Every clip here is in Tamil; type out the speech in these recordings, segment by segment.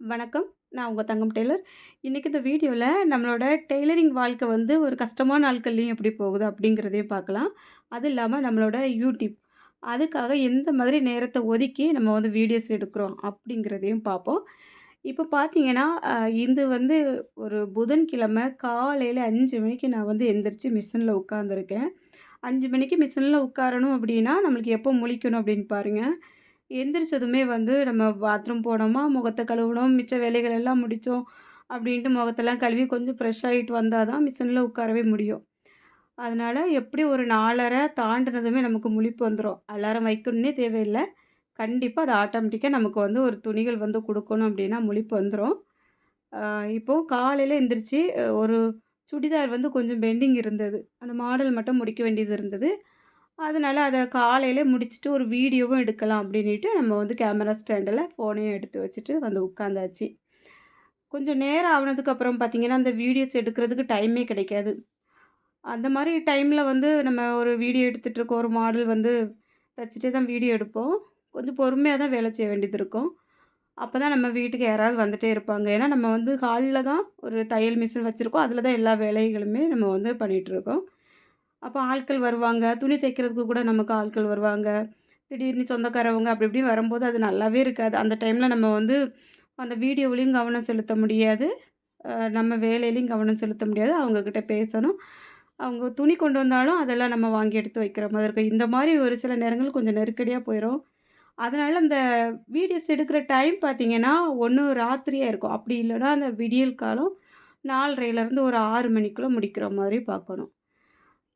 வணக்கம். நான் உங்கள் தங்கம் டெய்லர். இன்றைக்கி இந்த வீடியோவில் நம்மளோட டெய்லரிங் வாழ்க்கை வந்து ஒரு கஷ்டமான நாட்கள்லையும் எப்படி போகுது அப்படிங்கிறதையும் பார்க்கலாம். அது இல்லாமல் நம்மளோட யூடியூப். அதுக்காக எந்த மாதிரி நேரத்தை ஒதுக்கி நம்ம வந்து வீடியோஸ் எடுக்கிறோம் அப்படிங்கிறதையும் பார்ப்போம். இப்போ பார்த்தீங்கன்னா, இது வந்து ஒரு புதன்கிழமை காலையில் அஞ்சு மணிக்கு நான் வந்து எந்திரிச்சு மிஷினில் உட்காந்துருக்கேன். அஞ்சு மணிக்கு மிஷினில் உட்காரணும் அப்படின்னா, நம்மளுக்கு எப்போ முழிக்கணும் அப்படின்னு பாருங்கள் எந்திரிச்சதுமே வந்து நம்ம பாத்ரூம் போனோமா, முகத்தை கழுவுனோம், மிச்ச வேலைகள் எல்லாம் முடித்தோம் அப்படின்ட்டு முகத்தெல்லாம் கழுவி கொஞ்சம் ஃப்ரெஷ் ஆகிட்டு வந்தால் தான் மிஷினில் உட்காரவே முடியும். அதனால் எப்படி ஒரு நாலரை தாண்டுனதுமே நமக்கு முழிப்பு வந்துடும் அலாரம் வைக்கணுன்னே தேவையில்லை கண்டிப்பாக அது ஆட்டோமேட்டிக்காக நமக்கு வந்து ஒரு துணிகள் வந்து கொடுக்கணும் அப்படின்னா முழிப்பு வந்துடும் இப்போது காலையில் எழுந்திரிச்சி எந்திரிச்சு ஒரு சுடிதார் வந்து கொஞ்சம் பெண்டிங் இருந்தது. அந்த மாடல் மட்டும் முடிக்க வேண்டியது இருந்தது. அதனால அதை காலையில் முடிச்சுட்டு ஒரு வீடியோவும் எடுக்கலாம் அப்படின்ட்டு நம்ம வந்து கேமரா ஸ்டாண்டில் ஃபோனையும் எடுத்து வச்சுட்டு வந்து உட்காந்தாச்சு. கொஞ்சம் நேரம் ஆனதுக்கப்புறம் பார்த்திங்கன்னா அந்த வீடியோஸ் எடுக்கிறதுக்கு டைமே கிடைக்காது. அந்த மாதிரி டைமில் வந்து நம்ம ஒரு வீடியோ எடுத்துட்டுருக்கோம். ஒரு மாடல் வந்து வச்சுட்டே தான் வீடியோ எடுப்போம். கொஞ்சம் பொறுமையாக தான் வேலை செய்ய வேண்டியது இருக்கும். அப்போ தான் நம்ம வீட்டுக்கு யாராவது வந்துகிட்டே இருப்பாங்க. ஏன்னா நம்ம வந்து ஹாலில் தான் ஒரு தையல் மிஷின் வச்சுருக்கோம் அதில் தான் எல்லா வேலைகளுமே நம்ம வந்து பண்ணிட்டுருக்கோம். அப்போ ஆட்கள் வருவாங்க. துணி தைக்கிறதுக்கு கூட நமக்கு ஆட்கள் வருவாங்க. திடீர்னு சொந்தக்காரவங்க அப்படி இப்படி வரும்போது அது நல்லாவே இருக்காது. அந்த டைமில் நம்ம வந்து அந்த வீடியோவிலையும் கவனம் செலுத்த முடியாது. நம்ம வேலையிலையும் கவனம் செலுத்த முடியாது. அவங்கக்கிட்ட பேசணும். அவங்க துணி கொண்டு வந்தாலும் அதெல்லாம் நம்ம வாங்கி எடுத்து வைக்கிற மாதிரி இருக்கும். இந்த மாதிரி ஒரு சில நேரங்கள் கொஞ்சம் நெருக்கடியாக போயிடும் அதனால் அந்த வீடியோஸ் எடுக்கிற டைம் பார்த்தீங்கன்னா, ஒன்று ராத்திரியாக இருக்கும். அப்படி இல்லைன்னா அந்த விடியல் காலம் 4:30லேருந்து ஒரு ஆறு மணிக்குள்ளே முடிக்கிற மாதிரி பார்க்கணும்.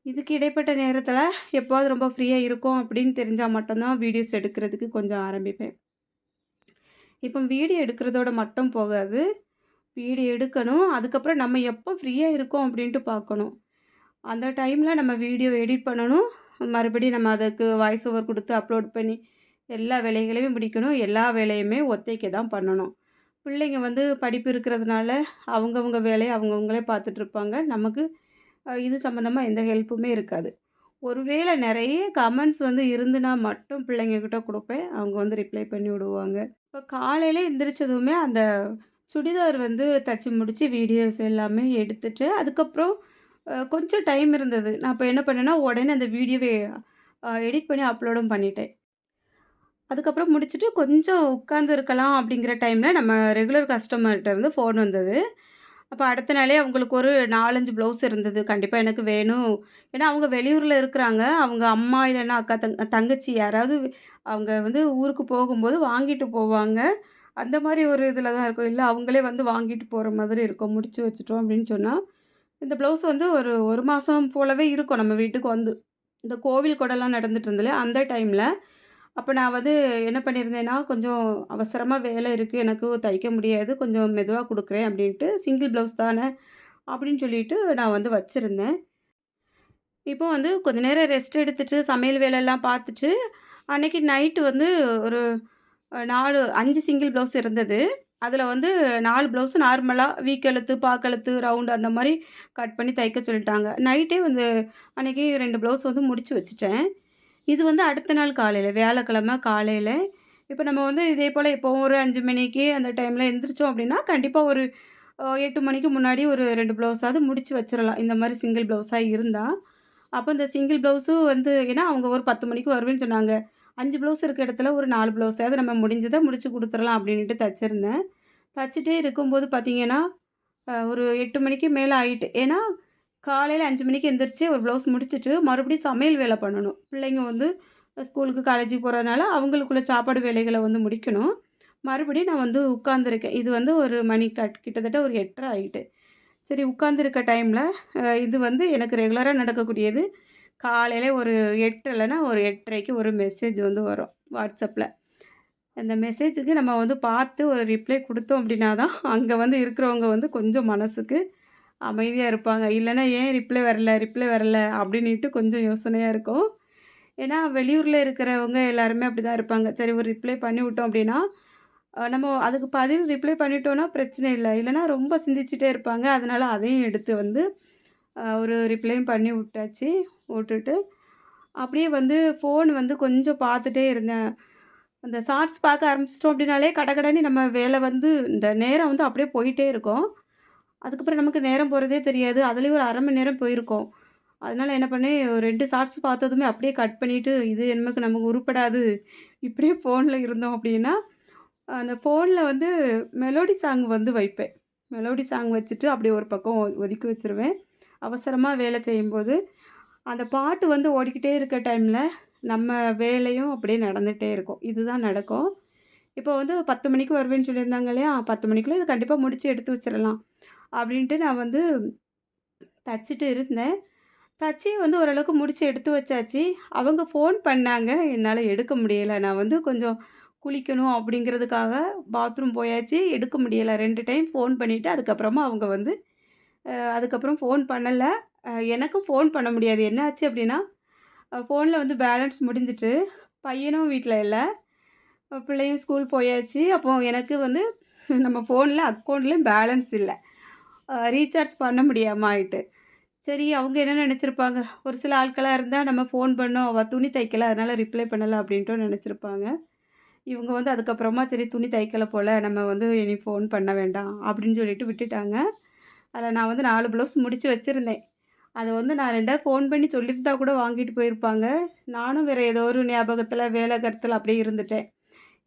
இதுக்கு இடைப்பட்ட நேரத்தில் எப்போது ரொம்ப ஃப்ரீயாக இருக்கும் அப்படின்னு தெரிஞ்சால் மட்டும்தான் வீடியோஸ் எடுக்கிறதுக்கு கொஞ்சம் ஆரம்பிப்பேன். இப்போ வீடியோ எடுக்கிறதோட மட்டும் போகாது. வீடியோ எடுக்கணும். அதுக்கப்புறம் நம்ம எப்போ ஃப்ரீயாக இருக்கோம் அப்படின்ட்டு பார்க்கணும். அந்த டைமில் நம்ம வீடியோ எடிட் பண்ணணும். மறுபடியும் நம்ம அதுக்கு வாய்ஸ் ஓவர் கொடுத்து அப்லோட் பண்ணி எல்லா வேலைகளையும் முடிக்கணும். எல்லா வேலையுமே ஒத்தைக்கு தான் பண்ணணும். பிள்ளைங்க வந்து படிப்பு இருக்கிறதுனால அவங்கவுங்க வேலையை அவங்கவுங்களே பார்த்துட்ருப்பாங்க நமக்கு இது சம்மந்தமாக எந்த ஹெல்ப்புமே இருக்காது. ஒருவேளை நிறைய கமெண்ட்ஸ் வந்து இருந்துனா மட்டும் பிள்ளைங்கக்கிட்ட கொடுப்பேன் அவங்க வந்து ரிப்ளை பண்ணி விடுவாங்க. இப்போ காலையில் எந்திரிச்சதுமே அந்த சுடிதார் வந்து தச்சு முடித்து வீடியோஸ் எல்லாமே எடுத்துட்டு, அதுக்கப்புறம் கொஞ்சம் டைம் இருந்தது. நான் இப்போ என்ன பண்ணேன்னா, உடனே அந்த வீடியோவை எடிட் பண்ணி அப்லோடும் பண்ணிட்டேன். அதுக்கப்புறம் முடிச்சுட்டு கொஞ்சம் உட்காந்துருக்கலாம் அப்படிங்கிற டைமில் நம்ம ரெகுலர் கஸ்டமர்கிட்ட இருந்து ஃபோன் வந்தது. அப்போ அடுத்த நாளே அவங்களுக்கு ஒரு 4, 5 ப்ளவுஸ் இருந்தது. கண்டிப்பாக எனக்கு வேணும். ஏன்னா அவங்க வெளியூரில் இருக்கிறாங்க. அவங்க அம்மா இல்லைன்னா அக்கா, தங் தங்கச்சி யாராவது அவங்க வந்து ஊருக்கு போகும்போது வாங்கிட்டு போவாங்க. அந்த மாதிரி ஒரு இதில் தான் இருக்கும். இல்லை அவங்களே வந்து வாங்கிட்டு போகிற மாதிரி இருக்கும். முடிச்சு வச்சுட்டோம் அப்படின்னு சொன்னால் இந்த ப்ளவுஸ் வந்து ஒரு ஒரு மாதம் போலவே இருக்கும் நம்ம வீட்டுக்கு வந்து. இந்த கோவில் கொடைலாம் நடந்துட்டு இருந்ததுல அந்த டைமில் அப்போ நான் வந்து என்ன பண்ணியிருந்தேன்னா, கொஞ்சம் அவசரமாக வேலை இருக்குது எனக்கு தைக்க முடியாது. கொஞ்சம் மெதுவாக கொடுக்குறேன் அப்படின்ட்டு, சிங்கிள் ப்ளவுஸ் தானே அப்படின்னு சொல்லிட்டு நான் வந்து வச்சுருந்தேன் இப்போ வந்து கொஞ்ச நேரம் ரெஸ்ட் எடுத்துட்டு, சமையல் வேலையெல்லாம் பார்த்துட்டு, அன்னைக்கு நைட்டு வந்து ஒரு நாலு அஞ்சு சிங்கிள் ப்ளவுஸ் இருந்தது. அதில் வந்து நாலு ப்ளவுஸு நார்மலாக வீக்கெழுத்து பாக்கெழுத்து ரவுண்டு அந்த மாதிரி கட் பண்ணி தைக்க சொல்லிட்டாங்க. நைட்டே வந்து அன்றைக்கி ரெண்டு ப்ளவுஸ் வந்து முடித்து வச்சுட்டேன். இது வந்து அடுத்த நாள் காலையில் வியாழக்கிழமை காலையில் இப்போ நம்ம வந்து இதே போல் இப்போ ஒரு அஞ்சு மணிக்கு அந்த டைமில் எந்திரிச்சோம் அப்படின்னா, கண்டிப்பாக ஒரு எட்டு மணிக்கு முன்னாடி ஒரு ரெண்டு ப்ளவுஸாவது முடித்து வச்சிடலாம் இந்த மாதிரி சிங்கிள் ப்ளவுஸாக இருந்தால் அப்போ இந்த சிங்கிள் ப்ளவுஸும் வந்து ஏன்னா அவங்க ஒரு 10 மணிக்கு வருவேன்னு சொன்னாங்க. அஞ்சு ப்ளவுஸ் இருக்க இடத்துல ஒரு நாலு ப்ளவுஸாவது நம்ம முடிஞ்சதை முடித்து கொடுத்துடலாம் அப்படின்ட்டு தச்சிருந்தேன். தச்சுட்டே இருக்கும்போது பார்த்தீங்கன்னா, ஒரு எட்டு மணிக்கு மேலே ஆகிட்டு ஏன்னா, காலையில் அஞ்சு மணிக்கு எந்திரிச்சு ஒரு ப்ளவுஸ் முடிச்சுட்டு, மறுபடியும் சமையல் வேலை பண்ணணும். பிள்ளைங்க வந்து ஸ்கூலுக்கு, காலேஜுக்கு போகிறதுனால அவங்களுக்குள்ள சாப்பாடு வேலைகளை வந்து முடிக்கணும். மறுபடியும் நான் வந்து உட்காந்துருக்கேன். இது வந்து ஒரு மணி கட் கிட்டத்தட்ட ஒரு எட்டரை ஆகிட்டு சரி உட்காந்துருக்க டைமில் இது வந்து எனக்கு ரெகுலராக நடக்கக்கூடியது. காலையில் ஒரு எட்டு இல்லைன்னா ஒரு 8:30க்கு ஒரு மெசேஜ் வந்து வரும் வாட்ஸ்அப்பில் அந்த மெசேஜுக்கு நம்ம வந்து பார்த்து ஒரு ரிப்ளை கொடுத்தோம் அப்படின்னா தான், அங்கே வந்து இருக்கிறவங்க வந்து கொஞ்சம் மனசுக்கு அமைதியாக இருப்பாங்க. இல்லைன்னா ஏன் ரிப்ளை வரல ரிப்ளை வரல அப்படின்ட்டு கொஞ்சம் யோசனையாக இருக்கும். ஏன்னா வெளியூரில் இருக்கிறவங்க எல்லாருமே அப்படிதான் இருப்பாங்க. சரி ஒரு ரிப்ளை பண்ணிவிட்டோம் அப்படின்னா, நம்ம அதுக்கு பதில் ரிப்ளை பண்ணிட்டோன்னா பிரச்சனை இல்லை இல்லைனா ரொம்ப சிந்திச்சுட்டே இருப்பாங்க. அதனால அதையும் எடுத்து வந்து ஒரு ரிப்ளையும் பண்ணி விட்டாச்சு. விட்டுட்டு அப்படியே வந்து ஃபோன் வந்து கொஞ்சம் பார்த்துட்டே இருந்தேன். அந்த ஷார்ட்ஸ் பார்க்க ஆரம்பிச்சிட்டோம் அப்படின்னாலே கடகடன்னு நம்ம வேலை வந்து இந்த நேரம் வந்து அப்படியே போயிட்டே இருக்கும். அதுக்கப்புறம் நமக்கு நேரம் போகிறதே தெரியாது. அதுலேயும் ஒரு அரை மணி நேரம் போயிருக்கும். அதனால் என்ன பண்ணேன், ஒரு ரெண்டு ஷார்ட்ஸ் பார்த்ததுமே அப்படியே கட் பண்ணிவிட்டு இது நமக்கு நமக்கு உருப்படாது. இப்படியே ஃபோனில் இருந்தோம் அப்படின்னா, அந்த ஃபோனில் வந்து மெலோடி சாங் வந்து வைப்பேன். மெலோடி சாங் வச்சுட்டு அப்படியே ஒரு பக்கம் ஒ ஒதுக்கி வச்சுருவேன். அவசரமாக வேலை செய்யும்போது, அந்த பாட்டு வந்து ஓடிக்கிட்டே இருக்க டைமில் நம்ம வேலையும் அப்படியே நடந்துகிட்டே இருக்கும். இதுதான் நடக்கும். இப்போ வந்து 10 மணிக்கு வருவேன்னு சொல்லியிருந்தாங்க இல்லையா? பத்து மணிக்குள்ளே இது கண்டிப்பாக முடித்து எடுத்து வச்சிடலாம் அப்படின்ட்டு நான் வந்து தச்சுட்டு இருந்தேன். தச்சு வந்து ஓரளவுக்கு முடித்து எடுத்து வச்சாச்சு. அவங்க ஃபோன் பண்ணாங்க. என்னால் எடுக்க முடியலை நான் வந்து கொஞ்சம் குளிக்கணும் அப்படிங்கிறதுக்காக பாத்ரூம் போயாச்சு. எடுக்க முடியலை ரெண்டு டைம் ஃபோன் பண்ணிவிட்டு அதுக்கப்புறமா அவங்க வந்து அதுக்கப்புறம் ஃபோன் பண்ணலை எனக்கும் ஃபோன் பண்ண முடியாது. என்ன ஆச்சு அப்படின்னா, ஃபோனில் வந்து பேலன்ஸ் முடிஞ்சுட்டு, பையனும் வீட்டில் இல்லை பிள்ளையும் ஸ்கூல் போயாச்சு. அப்போ எனக்கு வந்து நம்ம ஃபோனில் அக்கௌண்ட்லேயும் பேலன்ஸ் இல்லை ரீசார்ஜ் பண்ண முடியாமல் ஆயிட்டு. சரி அவங்க என்ன நினச்சிருப்பாங்க ஒரு சில ஆட்களாக இருந்தால் நம்ம ஃபோன் பண்ணோம், அவள் துணி தைக்கல, அதனால் ரிப்ளை பண்ணலை அப்படின்ட்டு நினச்சிருப்பாங்க இவங்க வந்து அதுக்கப்புறமா சரி துணி தைக்கலை போல் நம்ம வந்து இனி ஃபோன் பண்ண வேண்டாம் அப்படின்னு சொல்லிட்டு விட்டுட்டாங்க. அதில் நான் வந்து நாலு ப்ளவுஸ் முடித்து வச்சுருந்தேன் அதை வந்து நான் ரெண்டாவது ஃபோன் பண்ணி சொல்லியிருந்தா கூட வாங்கிட்டு போயிருப்பாங்க. நானும் வேறு ஏதோ ஒரு ஞாபகத்தில் வேலை கருத்தில் அப்படியே இருந்துட்டேன்.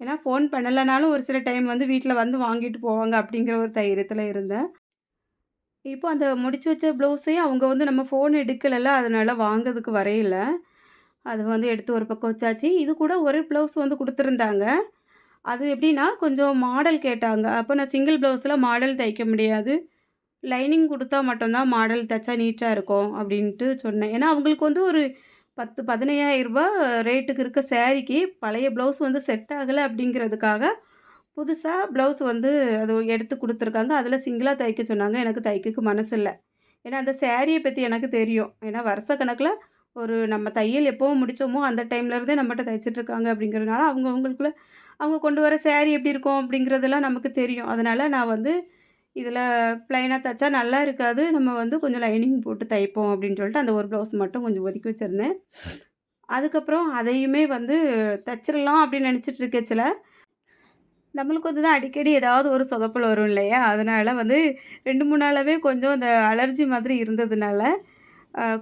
ஏன்னா ஃபோன் பண்ணலைனாலும் ஒரு சில டைம் வந்து வீட்டில் வந்து வாங்கிட்டு போவாங்க அப்படிங்கிற ஒரு தைரியத்தில் இருந்தேன். இப்போ அந்த முடிச்சு வச்ச ப்ளவுஸையும் அவங்க வந்து நம்ம ஃபோன் எடுக்கலைல்ல அதனால் வாங்கிறதுக்கு வரையில. அது வந்து எடுத்து ஒரு பக்கம் வச்சாச்சு. இது கூட ஒரு ப்ளவுஸ் வந்து கொடுத்துருந்தாங்க அது எப்படின்னா, கொஞ்சம் மாடல் கேட்டாங்க. அப்போ நான் சிங்கிள் ப்ளவுஸில் மாடல் தைக்க முடியாது. லைனிங் கொடுத்தா மட்டும்தான் மாடல் தைச்சா நீட்டாக இருக்கும் அப்படின்ட்டு சொன்னேன். ஏன்னா அவங்களுக்கு வந்து ஒரு 10, 15,000 ரேட்டுக்கு இருக்க சேரீக்கு பழைய ப்ளவுஸ் வந்து செட் ஆகலை அப்படிங்கிறதுக்காக, புதுசாக ப்ளவுஸ் வந்து அது எடுத்து கொடுத்துருக்காங்க அதில் சிங்கிளாக தைக்க சொன்னாங்க. எனக்கு தைக்கக்கு மனசு இல்லை ஏன்னா அந்த சேரீயை பற்றி எனக்கு தெரியும். ஏன்னா வருஷக்கணக்குல ஒரு நம்ம தையல் எப்போ முடித்தோமோ அந்த டைம்லேருந்தே நம்மகிட்ட தைச்சிட்ருக்காங்க அப்படிங்கிறதுனால, அவங்க அவங்களுக்குள்ள அவங்க கொண்டு வர சேரீ எப்படி இருக்கும் அப்படிங்கிறதெல்லாம் நமக்கு தெரியும். அதனால் நான் வந்து இதில் ப்ளைனாக தைச்சா நல்லா இருக்காது. நம்ம வந்து கொஞ்சம் லைனிங் போட்டு தைப்போம் அப்படின்னு சொல்லிட்டு, அந்த ஒரு ப்ளவுஸ் மட்டும் கொஞ்சம் ஒதுக்கி வச்சிருந்தேன். அதுக்கப்புறம் அதையுமே வந்து தைச்சிடலாம் அப்படின்னு நினச்சிட்டு இருக்கச்சில நம்மளுக்கு வந்து தான் அடிக்கடி ஏதாவது ஒரு சொதப்பல் வரும் இல்லையா? அதனால் வந்து ரெண்டு மூணு நாளாகவே கொஞ்சம் இந்த அலர்ஜி மாதிரி இருந்ததுனால,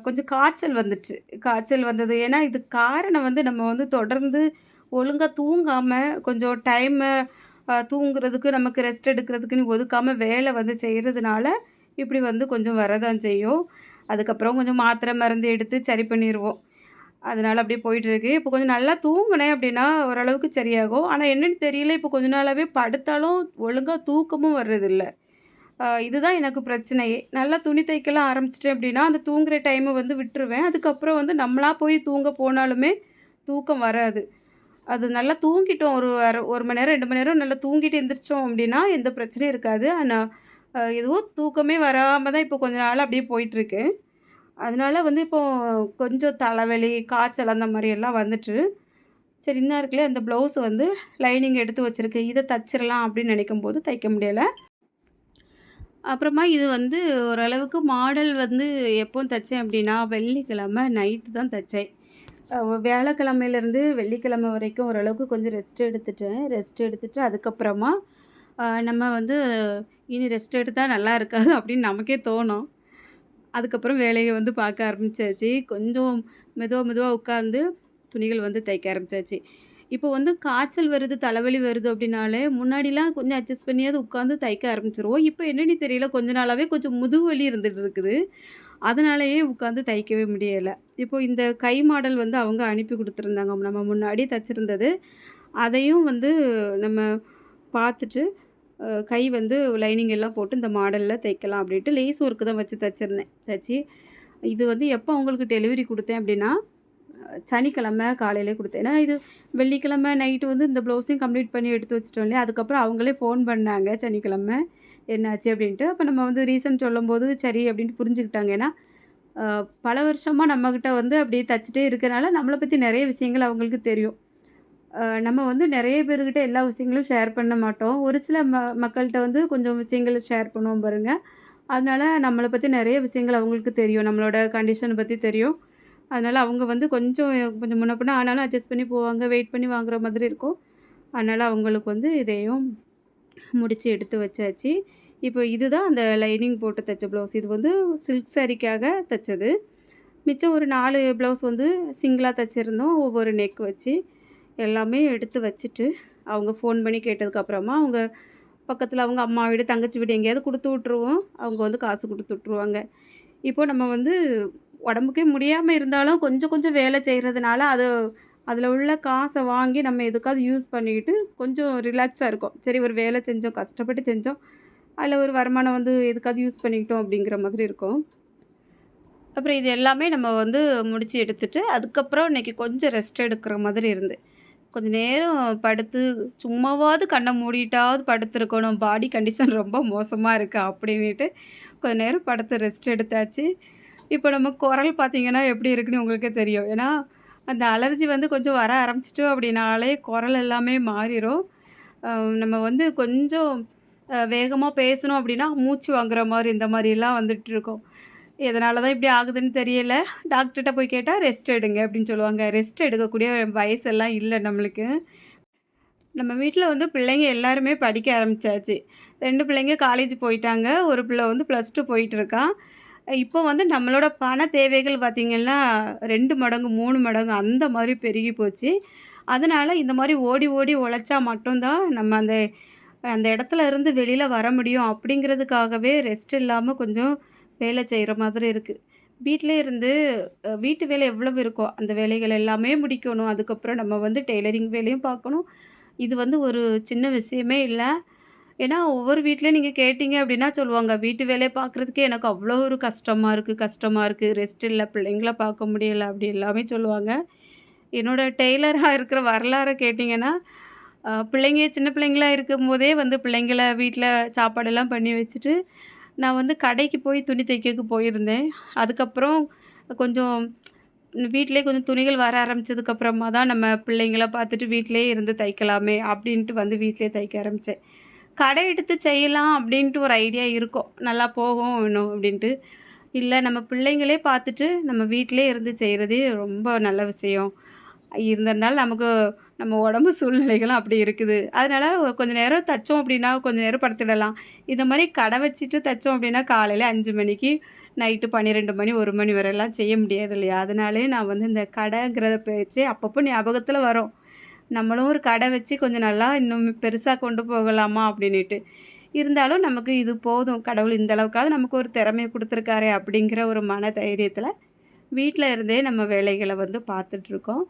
கொஞ்சம் காய்ச்சல் வந்துச்சு. காய்ச்சல் வந்தது. ஏன்னா இதுக்கு காரணம் வந்து நம்ம வந்து தொடர்ந்து ஒழுங்காக தூங்காமல் கொஞ்சம் டைமை தூங்குறதுக்கு, நமக்கு ரெஸ்ட் எடுக்கிறதுக்குன்னு ஒதுக்காமல் வேலை வந்து செய்கிறதுனால இப்படி வந்து கொஞ்சம் வரதான் செய்யும். அதுக்கப்புறம் கொஞ்சம் மாத்திரை, மருந்து எடுத்து சரி பண்ணிடுவோம் அதனால் அப்படியே போயிட்டுருக்கு. இப்போ கொஞ்சம் நல்லா தூங்கினேன் அப்படின்னா, ஓரளவுக்கு சரியாகும். ஆனால் என்னென்னு தெரியல, இப்போ கொஞ்ச நாளாகவே படுத்தாலும் ஒழுங்காக தூக்கமும் வர்றதில்ல. இதுதான் எனக்கு பிரச்சனையே. நல்லா துணி தைக்கலாம் ஆரம்பிச்சிட்டேன் அப்படின்னா, அந்த தூங்குகிற டைமை வந்து விட்டுருவேன். அதுக்கப்புறம் வந்து நம்மளா போய் தூங்க போனாலுமே தூக்கம் வராது. அது நல்லா தூங்கிட்டோம் ஒரு அரை ஒரு மணி நேரம், ரெண்டு மணி நேரம் நல்லா தூங்கிட்டு எந்திரிச்சோம் அப்படின்னா, எந்த பிரச்சனையும் இருக்காது. ஆனால் எதுவும் தூக்கமே வராமல் தான் இப்போ கொஞ்ச நாள் அப்படியே போயிட்டுருக்கு. அதனால வந்து இப்போது கொஞ்சம் தலைவலி, காய்ச்சல் அந்த மாரியெல்லாம் வந்துட்டு, சரி இன்னும் இருக்குல்ல அந்த ப்ளவுஸ் வந்து லைனிங் எடுத்து வச்சிருக்கு. இதை தச்சிரலாம் அப்படின்னு நினைக்கும் போது தைக்க முடியலை அப்புறமா இது வந்து ஓரளவுக்கு மாடல் வந்து எப்போ தைச்சேன் அப்படின்னா, வெள்ளிக்கிழமை நைட்டு தான் தைச்சேன் வியாழக்கிழமையிலேருந்து வெள்ளிக்கிழமை வரைக்கும் ஓரளவுக்கு கொஞ்சம் ரெஸ்ட் எடுத்துட்டேன். ரெஸ்ட் எடுத்துட்டு அதுக்கப்புறமா, நம்ம வந்து இனி ரெஸ்ட் எடுத்தால் நல்லா இருக்காது அப்படின்னு நமக்கே தோணும். அதுக்கப்புறம் வேலையை வந்து பார்க்க ஆரம்பிச்சாச்சு. கொஞ்சம் மெதுவாக மெதுவாக உட்காந்து துணிகள் வந்து தைக்க ஆரம்பிச்சாச்சு. இப்போ வந்து காய்ச்சல் வருது, தலைவலி வருது அப்படின்னாலே, முன்னாடிலாம் கொஞ்சம் அட்ஜஸ்ட் பண்ணியாவது உட்காந்து தைக்க ஆரம்பிச்சிருவோம் இப்போ என்னென்னு தெரியல, கொஞ்ச நாளாகவே கொஞ்சம் முதுகு வலி இருந்துட்டு இருக்குது. அதனாலேயே உட்காந்து தைக்கவே முடியலை இப்போ இந்த கை மாடல் வந்து அவங்க அனுப்பி கொடுத்துருந்தாங்க நம்ம முன்னாடி தச்சிருந்தது. அதையும் வந்து நம்ம பார்த்துட்டு, கை வந்து லைனிங் எல்லாம் போட்டு இந்த மாடலில் தைக்கலாம் அப்படின்ட்டு லேஸ் ஒர்க்கு தான் வச்சு தைச்சிருந்தேன் தச்சு இது வந்து எப்போ அவங்களுக்கு டெலிவரி கொடுத்தேன் அப்படின்னா, சனிக்கிழமை காலையிலே கொடுத்தேன் ஏன்னா இது வெள்ளிக்கிழமை நைட்டு வந்து இந்த ப்ளவுஸையும் கம்ப்ளீட் பண்ணி எடுத்து வச்சுட்டோம் இல்லையா? அதுக்கப்புறம் அவங்களே ஃபோன் பண்ணாங்க சனிக்கிழமை. என்னாச்சு அப்படின்ட்டு. அப்போ நம்ம வந்து ரீசன் சொல்லும்போது, சரி அப்படின்ட்டு புரிஞ்சுக்கிட்டாங்க. ஏன்னா, பல வருஷமாக நம்மக்கிட்ட வந்து அப்படியே தச்சுட்டே இருக்கிறனால நம்மளை பற்றி நிறைய விஷயங்கள் அவங்களுக்கு தெரியும். நம்ம வந்து நிறைய பேர்கிட்ட எல்லா விஷயங்களும் ஷேர் பண்ண மாட்டோம். ஒரு சில ம மக்கள்கிட்ட வந்து கொஞ்சம் விஷயங்கள் ஷேர் பண்ணுவோம் பாருங்கள் அதனால் நம்மளை பற்றி நிறைய விஷயங்கள் அவங்களுக்கு தெரியும். நம்மளோட கண்டிஷனை பற்றி தெரியும். அதனால் அவங்க வந்து கொஞ்சம் கொஞ்சம் முன்ன ஆனாலும் அட்ஜஸ்ட் பண்ணி போவாங்க. வெயிட் பண்ணி வாங்குற மாதிரி இருக்கும். அதனால் அவங்களுக்கு வந்து இதையும் முடித்து எடுத்து வச்சாச்சு இப்போ இதுதான் அந்த லைனிங் போட்டு தைச்ச ப்ளவுஸ் இது வந்து சில்க் சாரிக்காக தைச்சது மிச்சம் ஒரு நாலு ப்ளவுஸ் வந்து சிங்கிளாக தைச்சிருந்தோம் ஒவ்வொரு நெக் வச்சு எல்லாமே எடுத்து வச்சுட்டு அவங்க ஃபோன் பண்ணி கேட்டதுக்கப்புறமா அவங்க பக்கத்தில் அவங்க அம்மா வீடு தங்கச்சி வீடு எங்கேயாவது கொடுத்து விட்ருவோம் அவங்க வந்து காசு கொடுத்து விட்ருவாங்க இப்போது நம்ம வந்து உடம்புக்கே முடியாமல் இருந்தாலும் கொஞ்சம் கொஞ்சம் வேலை செய்கிறதுனால அது அதில் உள்ள காசை வாங்கி நம்ம எதுக்காவது யூஸ் பண்ணிக்கிட்டு கொஞ்சம் ரிலாக்ஸாக இருக்கும். சரி ஒரு வேலை செஞ்சோம் கஷ்டப்பட்டு செஞ்சோம். அதில் ஒரு வருமானம் வந்து எதுக்காவது யூஸ் பண்ணிக்கிட்டோம் அப்படிங்கிற மாதிரி இருக்கும். அப்புறம் இது எல்லாமே நம்ம வந்து முடித்து எடுத்துகிட்டு அதுக்கப்புறம் இன்றைக்கி கொஞ்சம் ரெஸ்ட் எடுக்கிற மாதிரி இருந்து. கொஞ்ச நேரம் படுத்து சும்மாவாவது கண்ணை மூடிட்டாவது படுத்துருக்கணும். பாடி கண்டிஷன் ரொம்ப மோசமாக இருக்குது அப்படின்ட்டு கொஞ்ச நேரம் படுத்து ரெஸ்ட் எடுத்தாச்சு. இப்போ நம்ம குரல் பார்த்திங்கன்னா எப்படி இருக்குன்னு உங்களுக்கே தெரியும். ஏன்னா அந்த அலர்ஜி வந்து கொஞ்சம் வர ஆரம்பிச்சிட்டோம் அப்படின்னாலே குரல் எல்லாமே மாறிடும் நம்ம வந்து கொஞ்சம் வேகமாக பேசணும் அப்படின்னா மூச்சு வாங்குற மாதிரி இந்த மாதிரிலாம் வந்துட்டுருக்கோம் எதனால தான் இப்படி ஆகுதுன்னு தெரியல. டாக்டர்கிட்ட போய் கேட்டால் ரெஸ்ட் எடுங்க அப்படின்னு சொல்லுவாங்க. ரெஸ்ட் எடுக்கக்கூடிய வயசெல்லாம் இல்லை நம்மளுக்கு. நம்ம வீட்டில் வந்து பிள்ளைங்க எல்லாருமே படிக்க ஆரம்பித்தாச்சு ரெண்டு பிள்ளைங்க காலேஜ் போயிட்டாங்க. ஒரு பிள்ளை வந்து ப்ளஸ் டூ போயிட்டுருக்கான் இப்போ வந்து நம்மளோட பண தேவைகள் பார்த்திங்கன்னா ரெண்டு மடங்கு மூணு மடங்கு அந்த மாதிரி பெருகி போச்சு. அதனால் இந்த மாதிரி ஓடி ஓடி உழைச்சா மட்டும்தான் நம்ம அந்த அந்த இடத்துல இருந்து வெளியில் வர முடியும். அப்படிங்கிறதுக்காகவே ரெஸ்ட் இல்லாமல் கொஞ்சம் வேலை செய்கிற மாதிரி இருக்குது வீட்டிலே இருந்து வீட்டு வேலை எவ்வளவு இருக்கோ அந்த வேலைகள் எல்லாமே முடிக்கணும். அதுக்கப்புறம் நம்ம வந்து டெய்லரிங் வேலையும் பார்க்கணும். இது வந்து ஒரு சின்ன விஷயமே இல்லை. ஏன்னா ஒவ்வொரு வீட்லேயும் நீங்கள் கேட்டிங்க அப்படின்னா சொல்லுவாங்க வீட்டு வேலையை பார்க்குறதுக்கே எனக்கு அவ்வளோ ஒரு கஷ்டமாக இருக்குது கஷ்டமாக இருக்குது ரெஸ்ட் இல்லை பிள்ளைங்கள பார்க்க முடியலை அப்படி எல்லாமே சொல்லுவாங்க. என்னோடய டெய்லராக இருக்கிற வரலாறை கேட்டிங்கன்னா பிள்ளைங்க சின்ன பிள்ளைங்களாக இருக்கும் போதே வந்து பிள்ளைங்கள வீட்டில் சாப்பாடெல்லாம் பண்ணி வச்சுட்டு நான் வந்து கடைக்கு போய் துணி தைக்கக்கு போயிருந்தேன். அதுக்கப்புறம் கொஞ்சம் வீட்டிலே கொஞ்சம் துணிகள் வர ஆரம்பித்ததுக்கப்புறமா தான் நம்ம பிள்ளைங்கள பார்த்துட்டு வீட்டிலே இருந்து தைக்கலாமே அப்படின்ட்டு வந்து வீட்டிலே தைக்க ஆரம்பித்தேன் கடை எடுத்து செய்யலாம் அப்படின்ட்டு ஒரு ஐடியா இருக்கும். நல்லா போகும் வேணும் அப்படின்ட்டு. இல்லை நம்ம பிள்ளைங்களே பார்த்துட்டு நம்ம வீட்டிலே இருந்து செய்கிறதே ரொம்ப நல்ல விஷயம். இருந்திருந்தாலும் நமக்கு நம்ம உடம்பு சூழ்நிலைகளும் அப்படி இருக்குது. அதனால் கொஞ்சம் நேரம் தைச்சோம் அப்படின்னா கொஞ்சம் நேரம் படுத்துடலாம். இந்த மாதிரி கடை வச்சுட்டு தைச்சோம் அப்படின்னா காலையில் அஞ்சு மணிக்கு நைட்டு பன்னிரெண்டு மணி ஒரு மணி வரையெல்லாம் செய்ய முடியாது இல்லையா? அதனாலே நான் வந்து இந்த கடைங்கிறத பேச்சு அப்பப்போ ஞாபகத்தில் வரும். நம்மளும் ஒரு கடை வச்சு கொஞ்சம் நல்லா இன்னும் பெருசாக கொண்டு போகலாமா அப்படின்ட்டு இருந்தாலும் நமக்கு இது போதும். கடவுள் இந்த அளவுக்காவது நமக்கு ஒரு திறமையை கொடுத்துருக்காரு அப்படிங்கிற ஒரு மன தைரியத்தில் வீட்டில் இருந்தே நம்ம வேலைகளை வந்து பார்த்துட்ருக்கோம்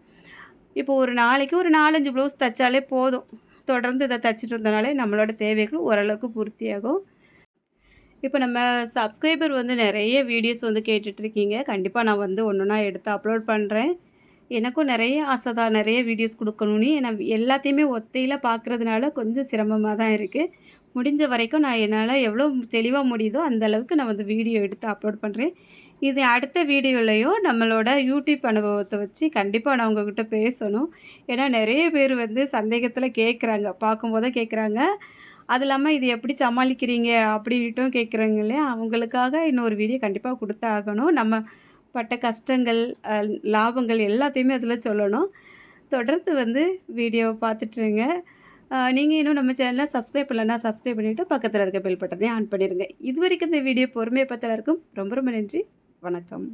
இப்போ ஒரு நாளைக்கு ஒரு நாலஞ்சு ப்ளவுஸ் தைச்சாலே போதும். தொடர்ந்து இதை தைச்சிட்டு இருந்தனாலே நம்மளோட தேவைகள் ஓரளவுக்கு பூர்த்தியாகும். இப்போ நம்ம சப்ஸ்கிரைபர் வந்து நிறைய வீடியோஸ் வந்து கேட்டுட்ருக்கீங்க. கண்டிப்பாக நான் வந்து ஒன்று ஒன்றா எடுத்து அப்லோட் பண்ணுறேன் எனக்கும் நிறைய ஆசை தான். நிறைய வீடியோஸ் கொடுக்கணும்னு. நான் எல்லாத்தையுமே ஒத்தையில் பார்க்குறதுனால கொஞ்சம் சிரமமாக தான் இருக்குது முடிஞ்ச வரைக்கும் நான் என்னால் எவ்வளோ தெளிவாக முடியுதோ அந்த அளவுக்கு நான் வந்து வீடியோ எடுத்து அப்லோட் பண்ணுறேன் இது அடுத்த வீடியோலையும் நம்மளோட யூடியூப் அனுபவத்தை வச்சு கண்டிப்பாக நான் உங்ககிட்ட பேசணும். ஏன்னா நிறைய பேர் வந்து சந்தேகத்தில் கேட்குறாங்க பார்க்கும்போதே கேட்குறாங்க அது இல்லாமல் இது எப்படி சமாளிக்கிறீங்க அப்படின்ட்டும் கேட்குறாங்க இல்லையா? அவங்களுக்காக இன்னொரு வீடியோ கண்டிப்பாக கொடுத்தாகணும் நம்ம பட்ட கஷ்டங்கள் லாபங்கள் எல்லாத்தையுமே அதில் சொல்லணும். தொடர்ந்து வந்து வீடியோவை பார்த்துட்ருங்க நீங்கள் இன்னும் நம்ம சேனலை சப்ஸ்கிரைப் பண்ணலன்னா சப்ஸ்கிரைப் பண்ணிவிட்டு பக்கத்தில் இருக்க பெல் பட்டனையும் ஆன் பண்ணிடுங்க இது வரைக்கும் இந்த வீடியோ பொறுமையை பற்றில இருக்கும் ரொம்ப ரொம்ப நன்றி. வணக்கம்.